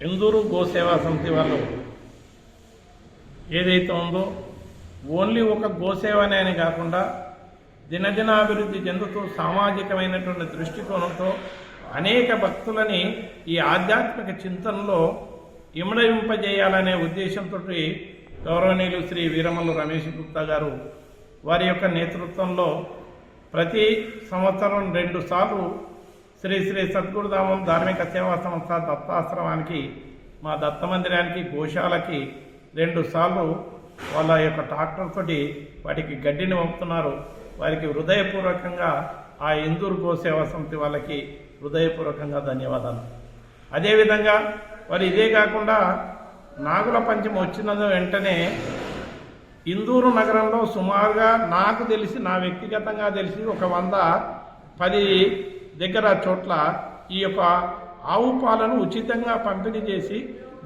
ఎందూరు గోసేవా సమితి వాళ్ళు ఏదైతే ఉందో ఓన్లీ ఒక గోసేవనే అని కాకుండా దినదినాభివృద్ధి చెందుతూ సామాజికమైనటువంటి దృష్టికోణంతో అనేక భక్తులని ఈ ఆధ్యాత్మిక చింతనలో ఇమడవింపజేయాలనే ఉద్దేశంతో గౌరవనీయులు శ్రీ వీరమల్లు రమేష్ గుప్తా గారు వారి యొక్క నేతృత్వంలో ప్రతి సంవత్సరం రెండు సార్లు శ్రీ శ్రీ సద్గురుధామం ధార్మిక సేవా సంస్థ దత్తాశ్రమానికి మా దత్త మందిరానికి గోశాలకి రెండు సార్లు వాళ్ళ యొక్క ట్రాక్టర్ తోటి వాటికి గడ్డిని పంపుతున్నారు. వారికి హృదయపూర్వకంగా ఆ ఇందూరు గోసేవా సమితి వాళ్ళకి హృదయపూర్వకంగా ధన్యవాదాలు. అదేవిధంగా వారు ఇదే కాకుండా నాగుల పంచమి వచ్చిన వెంటనే ఇందూరు నగరంలో సుమారుగా నాకు తెలిసి నా వ్యక్తిగతంగా తెలిసి ఒక వంద పది దగ్గర చోట్ల ఈ యొక్క ఆవు పాలను ఉచితంగా పంపిణీ చేసి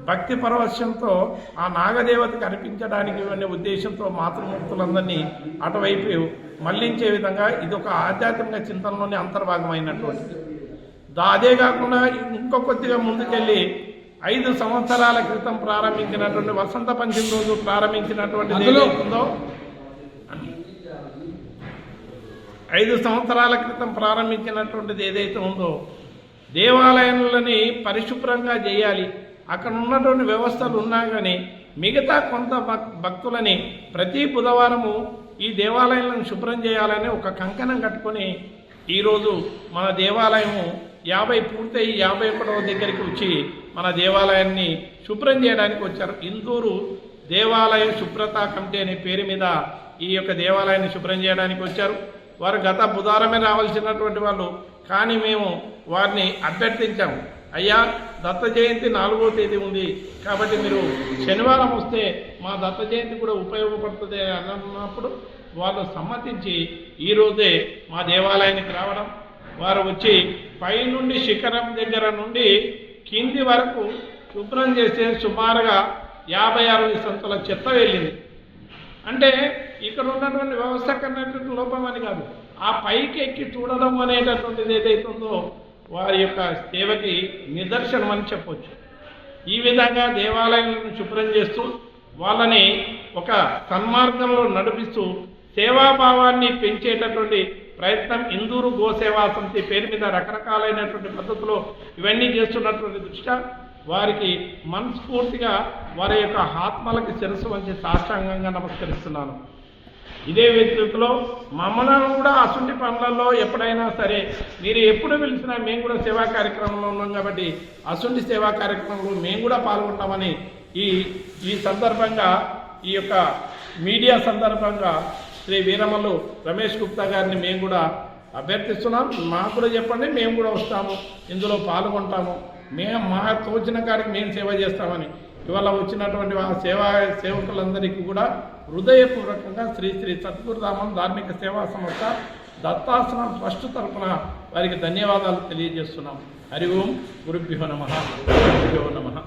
భక్తి పరవశ్యంతో ఆ నాగదేవతకి అర్పించడానికి అనే ఉద్దేశంతో మాతృమూర్తులందరినీ అటువైపు మళ్ళించే విధంగా ఇది ఒక ఆధ్యాత్మిక చింతనలోని అంతర్భాగమైనటువంటిది. దా అదే కాకుండా ఇంకో కొద్దిగా ముందుకెళ్ళి ఐదు సంవత్సరాల క్రితం ప్రారంభించినటువంటి వసంత పంచమి రోజు ప్రారంభించినటువంటి ఉందో ఐదు సంవత్సరాల క్రితం ప్రారంభించినటువంటిది ఏదైతే ఉందో దేవాలయాలని పరిశుభ్రంగా చేయాలి. అక్కడ ఉన్నటువంటి వ్యవస్థలు ఉన్నా కానీ మిగతా కొంత భక్- భక్తులని ప్రతి బుధవారము ఈ దేవాలయాలను శుభ్రం చేయాలని ఒక కంకణం కట్టుకొని ఈరోజు మన దేవాలయము యాభై పూర్తయి యాభై ఒకటవ దగ్గరికి వచ్చి మన దేవాలయాన్ని శుభ్రం చేయడానికి వచ్చారు. ఇందూరు దేవాలయ శుభ్రత కమిటీ అనే పేరు మీద ఈ యొక్క దేవాలయాన్ని శుభ్రం చేయడానికి వచ్చారు. వారు గత బుధారమే రావాల్సినటువంటి వాళ్ళు. కానీ మేము వారిని అభ్యర్థించాము అయ్యా దత్త జయంతి నాలుగో తేదీ ఉంది. కాబట్టి మీరు శనివారం వస్తే మా దత్త జయంతి కూడా ఉపయోగపడుతుంది అని అన్నప్పుడు వాళ్ళు సమ్మతించి ఈరోజే మా దేవాలయానికి రావడం. వారు వచ్చి పైనుండి శిఖరం దగ్గర నుండి కింది వరకు శుభ్రం చేసే సుమారుగా యాభై అరవై సంతుల చెత్త వెళ్ళింది. అంటే ఇక్కడ ఉన్నటువంటి వ్యవస్థ కన్నటువంటి లోపం అని కాదు. ఆ పైకి ఎక్కి చూడడం అనేటటువంటిది ఏదైతే ఉందో వారి యొక్క సేవకి నిదర్శనం అని చెప్పొచ్చు. ఈ విధంగా దేవాలయాలను శుభ్రం చేస్తూ వాళ్ళని ఒక సన్మార్గంలో నడిపిస్తూ సేవాభావాన్ని పెంచేటటువంటి ప్రయత్నం ఇందూరు గోసేవా సమితి పేరు మీద రకరకాలైనటువంటి పద్ధతిలో ఇవన్నీ చేస్తున్నటువంటి దృష్ట్యా వారికి మనస్ఫూర్తిగా వారి యొక్క ఆత్మలకి శిరస్సు వంచి సాష్టాంగంగా నమస్కరిస్తున్నాను. ఇదే వ్యక్తిలో మమ్మల్ని కూడా అసుంటి పనులలో ఎప్పుడైనా సరే మీరు ఎప్పుడు పిలిచినా మేము కూడా సేవా కార్యక్రమంలో ఉన్నాం కాబట్టి అసుంటి సేవా కార్యక్రమంలో మేము కూడా పాల్గొంటామని ఈ ఈ సందర్భంగా ఈ యొక్క మీడియా సందర్భంగా శ్రీ వీరమల్లు రమేష్ గుప్తా గారిని మేము కూడా అభ్యర్థిస్తున్నాం. మాకు కూడా చెప్పండి మేము కూడా వస్తాము. ఇందులో పాల్గొంటాము. మేము మా తోచిన కాడికి మేము సేవ చేస్తామని. ఇవాళ వచ్చినటువంటి ఆ సేవా సేవకులందరికీ కూడా హృదయపూర్వకంగా శ్రీ శ్రీ సద్గురుధామం ధార్మిక సేవా సంస్థ దత్తాశ్రమం ట్రస్ట్ తరఫున వారికి ధన్యవాదాలు తెలియజేస్తున్నాం. హరి ఓం గురుభ్యో నమ. గురుభ్యో నమ.